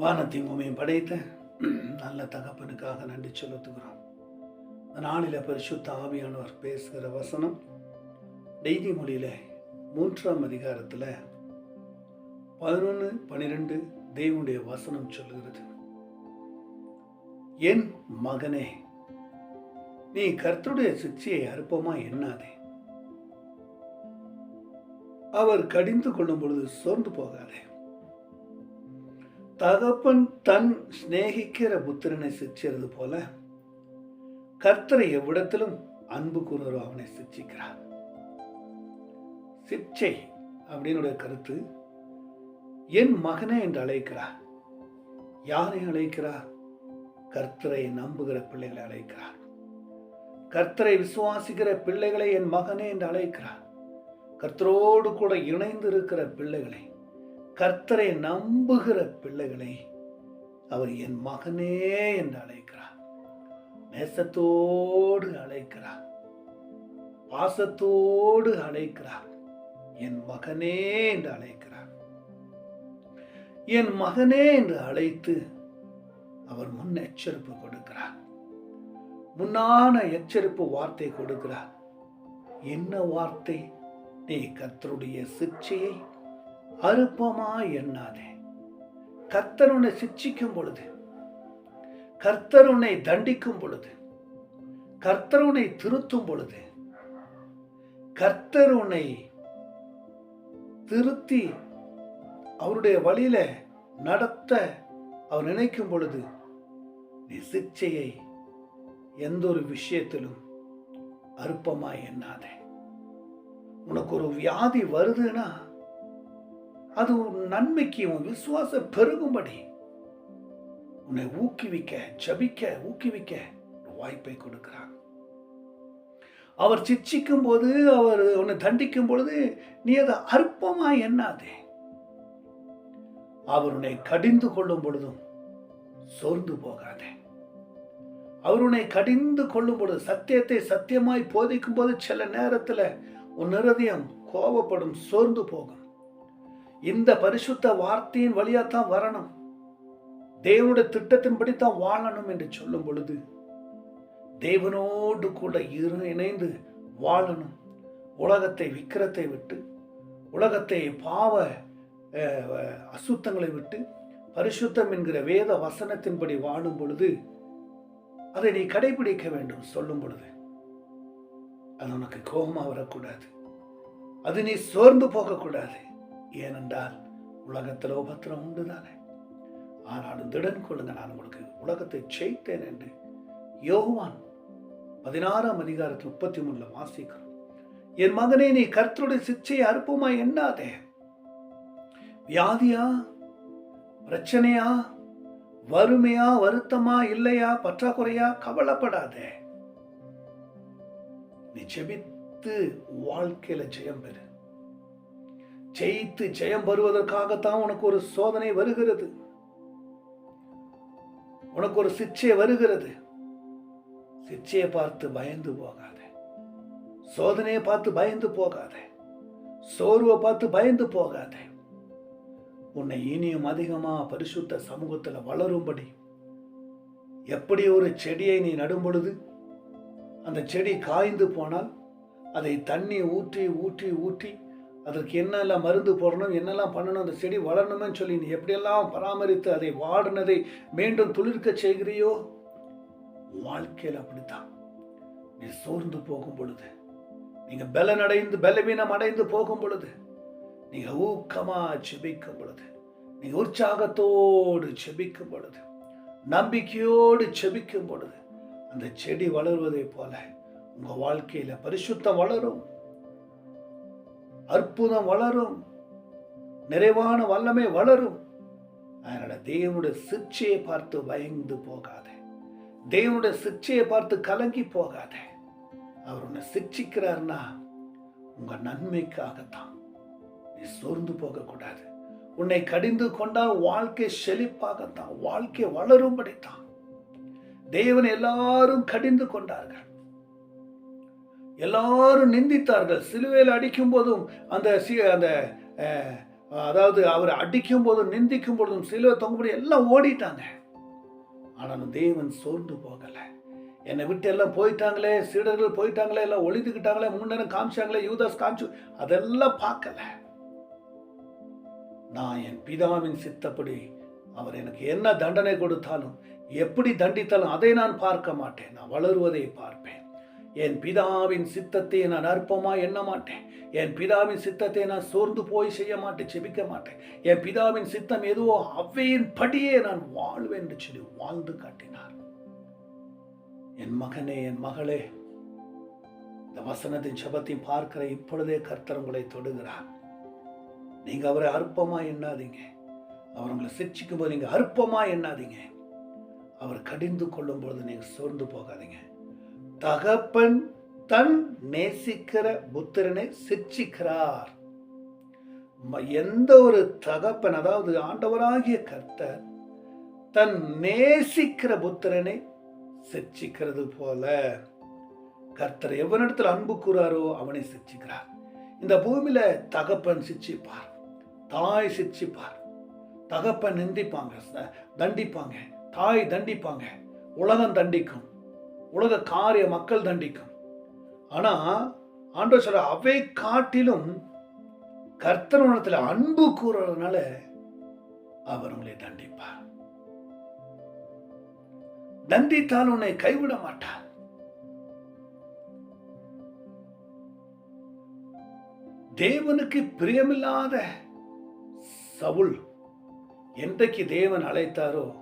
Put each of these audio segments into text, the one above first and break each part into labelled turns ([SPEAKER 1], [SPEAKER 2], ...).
[SPEAKER 1] வானத்தை உமையும் படைத்த நல்ல தகப்பனுக்காக நன்றி செலுத்துகிறோம். நாளில் பரிசுத்த ஆவியானவர் பேசுகிற வசனம் நீதிமொழியில் மூன்றாம் அதிகாரத்தில் பதினொன்று பன்னிரெண்டு தேவனுடைய வசனம் சொல்லுகிறது. என் மகனே நீ கர்த்தருடைய சிக்ஷையை அற்பமா எண்ணாதே. அவர் கடிந்து கொள்ளும் பொழுது சோர்ந்து போகாதே. தகப்பன் தன் சிநேகிக்கிற புத்திரனை சிக்கிறது போல கர்த்தரை எவ்விடத்திலும் அன்பு கூறுகிறோம் அவனை சிக்ஷிக்கிறார் சிக்ஷை அப்படின்னு கருத்து என் மகனே என்று அழைக்கிறார். யாரை அழைக்கிறார்? கர்த்தரை நம்புகிற பிள்ளைகளை அழைக்கிறார். கர்த்தரை விசுவாசிக்கிற பிள்ளைகளை என் மகனே என்று அழைக்கிறார். கர்த்தரோடு கூட இணைந்து இருக்கிற பிள்ளைகளை கர்த்தரை நம்புகிற பிள்ளைகளை அவர் என் மகனே என்று அழைக்கிறார். நேசத்தோடு அழைக்கிறார். பாசத்தோடு அழைக்கிறார். என் மகனே என்று அழைக்கிறார். என் மகனே என்று அழைத்து அவர் முன் எச்சரிப்பு கொடுக்கிறார். முன்னான எச்சரிப்பு வார்த்தை கொடுக்கிறார். என்ன வார்த்தை? நீ கர்த்தருடைய சிக்ஷையை அருப்பமா எண்ணாதே. கர்த்தர் உன்னை சிக்ஷிக்கும் பொழுது கர்த்தர் உன்னை தண்டிக்கும் பொழுது கர்த்தர் உன்னை திருத்தும் பொழுது கர்த்தர் உன்னை திருத்தி அவருடைய வழியில நடத்த அவர் நினைக்கும் பொழுது நீ சிக்ஷையை எந்த ஒரு விஷயத்திலும் அற்பமாய் எண்ணாதே. உனக்கு ஒரு வியாதி வருதுன்னா அது உன் நன்மைக்கு உன் விசுவாசம் பெருகும்படி. உன்னை ஊக்குவிக்க ஜபிக்க ஊக்குவிக்க வாய்ப்பை கொடுக்கிறார். அவர் சிச்சிக்கும் போது அவர் உன்னை தண்டிக்கும் பொழுது நீ அதை அற்பமா எண்ணாதே. அவர் உன்னை கடிந்து கொள்ளும் பொழுதும் சோர்ந்து போகாதே. அவர் உன்னை கடிந்து கொள்ளும் பொழுது சத்தியத்தை சத்தியமாய் போதிக்கும் போது சில நேரத்தில் உன் இருதயம் கோபப்படும் சோர்ந்து போகும். இந்த பரிசுத்த வார்த்தையின் வழியா தான் வரணும். தேவனுடைய திட்டத்தின்படி தான் வாழணும் என்று சொல்லும் பொழுது தேவனோடு கூட இரு இணைந்து வாழணும். உலகத்தை விக்கிரத்தை விட்டு உலகத்தை பாவ அசுத்தங்களை விட்டு பரிசுத்தம் என்கிற வேத வசனத்தின்படி வாழும் பொழுது அதை நீ கடைபிடிக்க வேண்டும் சொல்லும் பொழுது. அது உனக்கு கோபமாக வரக்கூடாது. அது நீ சோர்ந்து போகக்கூடாது. ஏனென்றால் உலகத்தில் உபத்திரம் உண்டு தானே ஆனாலும் திடன் கொள்ளுங்க நான் உங்களுக்கு உலகத்தை ஜெயித்தேன் என்று யோகவான் பதினாறாம் அதிகாரத்தில் முப்பத்தி மூணுல வாசிக்கிறோம். என் மகனே நீ கர்த்தருடைய சிச்சையை அற்புமா எண்ணாதே. வியாதியா? பிரச்சனையா? வறுமையா? வருத்தமா? இல்லையா? பற்றாக்குறையா? கவலைப்படாதே. நீ செபித்து வாழ்க்கையில ஜெயம் பெறு. ஜெயித்து ஜெயம் பெறுவதற்காகத்தான் உனக்கு ஒரு சோதனை வருகிறது. உனக்கு ஒரு சிச்சை வருகிறது. சிச்சையை பார்த்து பயந்து போகாத. சோதனையை பார்த்து பயந்து போகாத. சோர்வை பார்த்து பயந்து போகாத. உன்னை இனியும் அதிகமாக பரிசுத்த சமூகத்தில் வளரும்படி எப்படி ஒரு செடியை நீ நடும் பொழுது அந்த செடி காய்ந்து போனால் அதை தண்ணி ஊற்றி ஊற்றி ஊற்றி அதற்கு என்னெல்லாம் மருந்து போடணும் என்னெல்லாம் பண்ணணும் அந்த செடி வளரணும்னு சொல்லி நீ எப்படியெல்லாம் பராமரித்து அதை வாடினதை மீண்டும் துளிர்க்க செய்கிறியோ? வாழ்க்கையில் அப்படித்தான். நீ சோர்ந்து போகும் பொழுது நீங்கள் பலன் அடைந்து பலவீனம் அடைந்து போகும் பொழுது நீங்கள் ஊக்கமாக செபிக்கும் பொழுது நீங்கள் உற்சாகத்தோடு செபிக்கும் பொழுது நம்பிக்கையோடு செபிக்கும் பொழுது அந்த செடி வளருவதை போல உங்கள் வாழ்க்கையில் பரிசுத்தம் வளரும். அற்புதம் வளரும். நிறைவான வல்லமை வளரும். அதனால தேவனுடைய சிற்சையை பார்த்து பயந்து போகாத. தேவனுடைய சிற்சையை பார்த்து கலங்கி போகாத. அவர் உன்னை சிக்ஷிக்கிறார்னா உங்க நன்மைக்காகத்தான். நீ சோர்ந்து போகக்கூடாது. உன்னை கடிந்து கொண்டால் வாழ்க்கை செழிப்பாகத்தான். வாழ்க்கை வளரும்படித்தான். தேவன் எல்லாரும் கடிந்து கொண்டார்கள். எல்லாரும் நிந்தித்தார்கள். சிலுவையில் அடிக்கும் போதும் அந்த சி- அந்த அதாவது அவரை அடிக்கும் போதும் நிந்திக்கும் பொழுதும் சிலுவை தொங்கும்படி எல்லாம் ஓடிட்டாங்க. ஆனாலும் தேவன் சோர்ந்து போகலை. என்னை விட்டு எல்லாம் போயிட்டாங்களே சீடர்கள் போயிட்டாங்களே எல்லாம் ஒளிந்துக்கிட்டாங்களே முன்னேறம் காமிச்சாங்களே யூதாஸ் காமிச்சு அதெல்லாம் பார்க்கல. நான் என் பிதாவின் சித்தப்படி அவர் எனக்கு என்ன தண்டனை கொடுத்தாலும் எப்படி தண்டித்தாலும் அதை நான் பார்க்க மாட்டேன். நான் வளருவதை பார்ப்பேன். என் பிதாவின் சித்தத்தை நான் அற்பமாக எண்ண மாட்டேன். என் பிதாவின் சித்தத்தை நான் சோர்ந்து போய் செய்ய மாட்டேன் செபிக்க மாட்டேன். என் பிதாவின் சித்தம் எதுவோ அவ்வையின் படியே நான் வாழ்வேன் என்று சொல்லி வாழ்ந்து காட்டினார். என் மகனே என் மகளே இந்த வசனத்தின் சபத்தையும் பார்க்கிற இப்பொழுதே கர்த்தர் உங்களை தொடுகிறார். நீங்க அவரை அற்பமா எண்ணாதீங்க. அவர் உங்களை சிரிச்சிக்கும் போது நீங்க அற்பமா எண்ணாதீங்க. அவர் கடிந்து கொள்ளும் பொழுது நீங்க சோர்ந்து போகாதீங்க. தகப்பன் தன் நேசிக்கிற புத்திரனை சிரிச்சிக்கிறார் ம- எந்த ஒரு தகப்பன் அதாவது ஆண்டவராகிய கர்த்தர் தன் நேசிக்கிற புத்திரனை சிரிச்சிக்கிறது போல கர்த்தர் எவனிடத்தில் அன்பு கூறாரோ அவனை சிரிச்சிக்கிறார் இந்த பூமியில தகப்பன் சிரிச்சிப்பார் தாய் சிரிச்சிப்பார் தகப்பன் நிந்திப்பாங்க தண்டிப்பாங்க தாய் தண்டிப்பாங்க உலகம் தண்டிக்கும். உலக காரிய மக்கள் தண்டிக்கும். ஆனா ஆண்டவர் சொல்ற அவை காட்டிலும் கர்த்தனத்தில் அன்பு கூறுறதுனால அவர் உங்களை தண்டிப்பார். தண்டித்தால் உன்னை கைவிட மாட்டார். தேவனுக்கு பிரியமில்லாத சவுல் என்றைக்கு தேவன் அழைத்தாரோ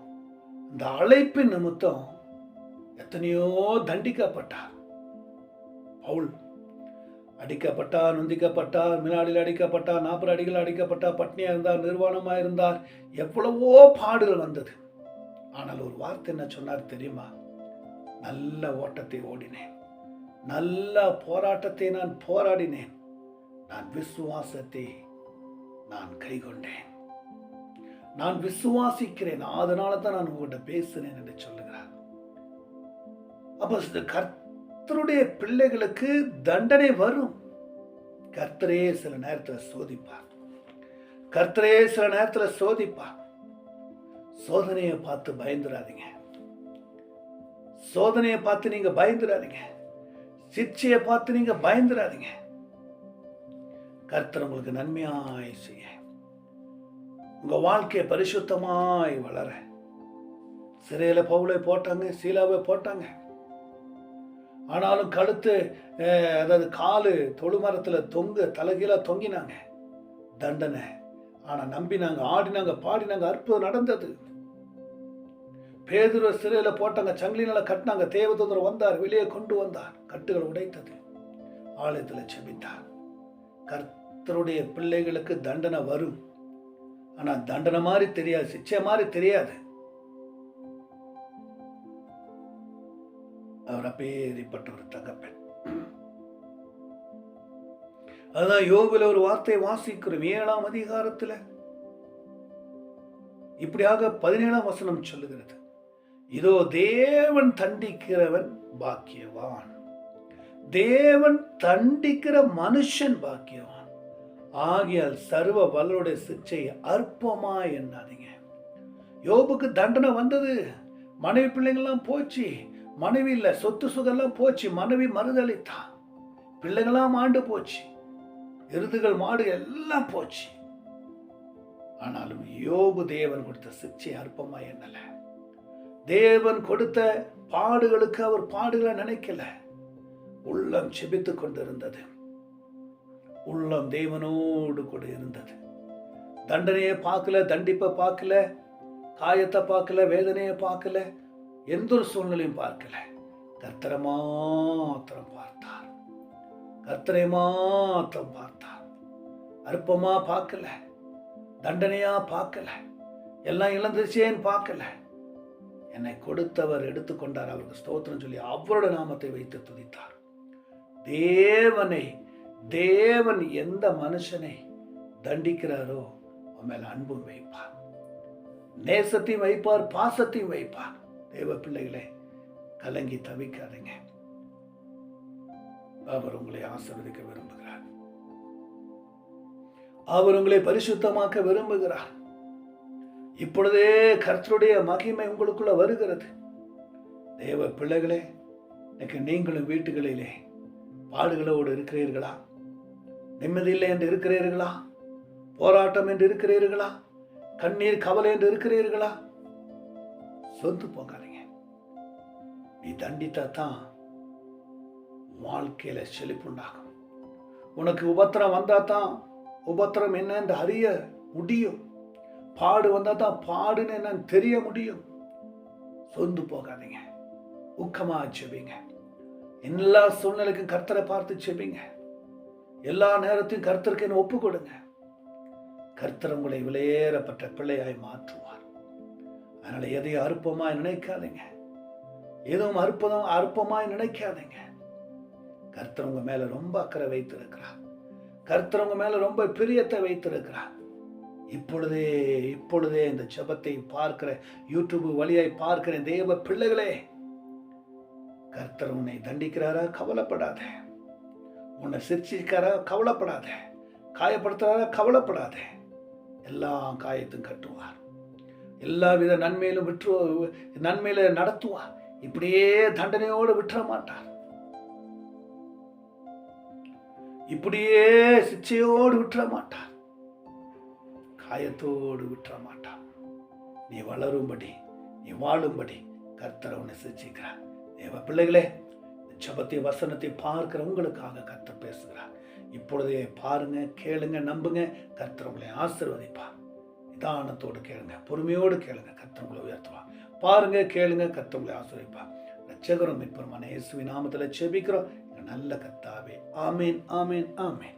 [SPEAKER 1] அந்த அழைப்பின் நிமித்தம் எத்தனையோ தண்டிக்கப்பட்டார். பவுல் அடிக்கப்பட்டார் நொந்திக்கப்பட்டார் மிலாடியில் அடிக்கப்பட்டார் நாற்பது அடிகள் அடிக்கப்பட்டார் பட்னியா இருந்தார் நிர்வாணமா இருந்தார். எவ்வளவோ பாடுகள் வந்தது. ஆனால் ஒரு வார்த்தை என்ன சொன்னார் தெரியுமா? நல்ல ஓட்டத்தை ஓடினேன். நல்ல போராட்டத்தை நான் போராடினேன். நான் விசுவாசத்தை நான் கைக்கொண்டேன். நான் விசுவாசிக்கிறேன். அதனால தான் நான் உங்கள்கிட்ட பேசுனேன் என்று சொல்ல அப்போ இந்த கர்த்தருடைய பிள்ளைகளுக்கு தண்டனை வரும். கர்த்தரே சில நேரத்தில் சோதிப்பார். கர்த்தரே சில நேரத்தில் சோதிப்பார். சோதனையை பார்த்து பயந்துடாதீங்க சோதனையை பார்த்து நீங்க பயந்துடாதீங்க சிக்ஷையை பார்த்து நீங்க பயந்துடாதீங்க கர்த்தர் உங்களுக்கு நன்மையாய் செய்ய. உங்க வாழ்க்கையை பரிசுத்தமாய் வளர. சிறையில் பவுலை போட்டாங்க சீலாவை போட்டாங்க. ஆனாலும் கழுத்து அதாவது காலு தொழுமரத்தில் தொங்க தலைகீழாக தொங்கினாங்க. தண்டனை. ஆனால் நம்பினாங்க ஆடினாங்க பாடினாங்க அற்புதம் நடந்தது. பேதுருவ சிறையில் போட்டாங்க சங்கிலினால கட்டினாங்க தேவதூதர் வந்தார் வெளியே கொண்டு வந்தார் கட்டுகள் உடைத்தது. ஆலயத்தில் செபித்தார். கர்த்தருடைய பிள்ளைகளுக்கு தண்டனை வரும். ஆனால் தண்டனை மாதிரி தெரியாது சிச்சை மாதிரி தெரியாது. அவர் அப்பேறிப்பட்ட ஒரு தகப்பன். அதுதான் யோகில் ஒரு வார்த்தையை வாசிக்கிறோம். ஏழாம் அதிகாரத்தில் இப்படியாக பதினேழாம் வசனம் சொல்லுகிறது. இதோ தேவன் தண்டிக்கிறவன் பாக்கியவான். தேவன் தண்டிக்கிற மனுஷன் பாக்கியவான். ஆகியால் சர்வ வல்லருடைய சிச்சை அற்பமா எண்ணாதீங்க. யோபுக்கு தண்டனை வந்தது. மனைவி பிள்ளைங்கள்லாம் போச்சு. மனைவி இல்லை சொத்து சுதெல்லாம் போச்சு. மனைவி மறுதளித்தான் பிள்ளைங்களாம் ஆண்டு போச்சு. எருதுகள் மாடு எல்லாம் போச்சு. ஆனாலும் யோபு தேவன் கொடுத்த சிக்ஷை அற்பமா என்னல தேவன் கொடுத்த பாடுகளுக்கு அவர் பாடுகளை நினைக்கல. உள்ளம் செபித்து கொண்டிருந்தது. உள்ளம் தேவனோடு கூட இருந்தது. தண்டனையை பார்க்கல தண்டிப்பை பார்க்கல காயத்தை பார்க்கல வேதனையை பார்க்கல எந்த ஒரு சூழ்நிலையும் பார்க்கல. கர்த்தரை மாத்திரம் பார்த்தார். கர்த்தரை மாத்திரம் பார்த்தார். அற்பமாக பார்க்கல. தண்டனையாக பார்க்கல. எல்லாம் இழந்துச்சேன்னு பார்க்கல. என்னை கொடுத்தவர் எடுத்துக்கொண்டார். அவருக்கு ஸ்தோத்திரம் சொல்லி அவரோட நாமத்தை வைத்து துதித்தார். தேவனை தேவன் எந்த மனுஷனை தண்டிக்கிறாரோ அவன் மேல அன்பும் வைப்பார். நேசத்தையும் வைப்பார் பாசத்தையும் வைப்பார். தேவ பிள்ளைகளே கலங்கி தவிக்காதீங்க. அவர் உங்களை ஆசிர்வதிக்க விரும்புகிறார். அவர் உங்களை பரிசுத்தமாக்க விரும்புகிறார். இப்பொழுதே கர்த்தருடைய மகிமை உங்களுக்குள்ள வருகிறது. தேவ பிள்ளைகளே இன்னைக்கு நீங்களும் வீட்டுகளிலே பாடுகளோடு இருக்கிறீர்களா? நிம்மதியில்லை என்று இருக்கிறீர்களா? போராட்டம் என்று இருக்கிறீர்களா? கண்ணீர் கவலை என்று இருக்கிறீர்களா? சொந்து போகாதீங்க. நீ தண்டித்தா தான் வாழ்க்கையில செழிப்புண்டாகும். உனக்கு உபத்திரம் வந்தா தான் உபத்திரம் என்னன்னு அறிய முடியும். பாடு வந்தா தான் பாடுன்னு என்னன்னு தெரிய முடியும். சொந்து போகாதீங்க. ஊக்கமா செபிங்க எல்லா சூழ்நிலைக்கும் கர்த்தரை பார்த்து செபிங்க எல்லா நேரத்தையும் கர்த்தருக்கு என்ன ஒப்பு கொடுங்க. கர்த்தர் உங்களை விலையேறப்பட்ட பிள்ளையாய் மாற்றுவார். அதனால எதையும் அற்பமாய் நினைக்காதீங்க. எதுவும் அற்புதம் அற்பமாய் நினைக்காதீங்க. கர்த்தர் உங்க மேல ரொம்ப அக்கறை வைத்திருக்கிறார். கர்த்தர் உங்க மேல ரொம்ப பிரியத்தை வைத்திருக்கிறார். இப்பொழுதே இப்பொழுதே இந்த ஜபத்தை பார்க்கிற யூடியூப் வழியாய் பார்க்கிற தேவ பிள்ளைகளே கர்த்தர் உன்னை தண்டிக்கிறாரா? கவலைப்படாத. உன்னை சிரிச்சிருக்காரா கவலைப்படாத. காயப்படுத்துறாரா? கவலைப்படாத. எல்லா காயத்தையும் கட்டுவார். எல்லா வித நன்மையிலும் விற்று நன்மையில நடத்துவார். இப்படியே தண்டனையோடு விட்டுற மாட்டார். இப்படியே சிச்சையோடு விட்டுற மாட்டார். காயத்தோடு விட்டுற மாட்டார். நீ வளரும்படி நீ வாழும்படி கர்த்தர் உன்னை சிரிச்சிக்கிறார் தேவ பிள்ளைகளே ஜபத்தை வசனத்தை பார்க்கிற உங்களுக்காக கர்த்தர் பேசுகிறார். இப்பொழுதே பாருங்க கேளுங்க நம்புங்க. கர்த்தர் உங்களை ஆசிர்வதிப்பார். நிதானத்தோடு கேளுங்க பொறுமையோடு கேளுங்க கத்தவங்களை உயர்த்துவா பாருங்க கேளுங்க கத்தவங்களை ஆசிரியப்பா ஆசிர்வதிப்பார். ரட்சகரும் மீட்பருமான இயேசுவின் நாமத்தில் செபிக்கிறோம். நல்ல கத்தாவே ஆமேன் ஆமேன் ஆமேன்.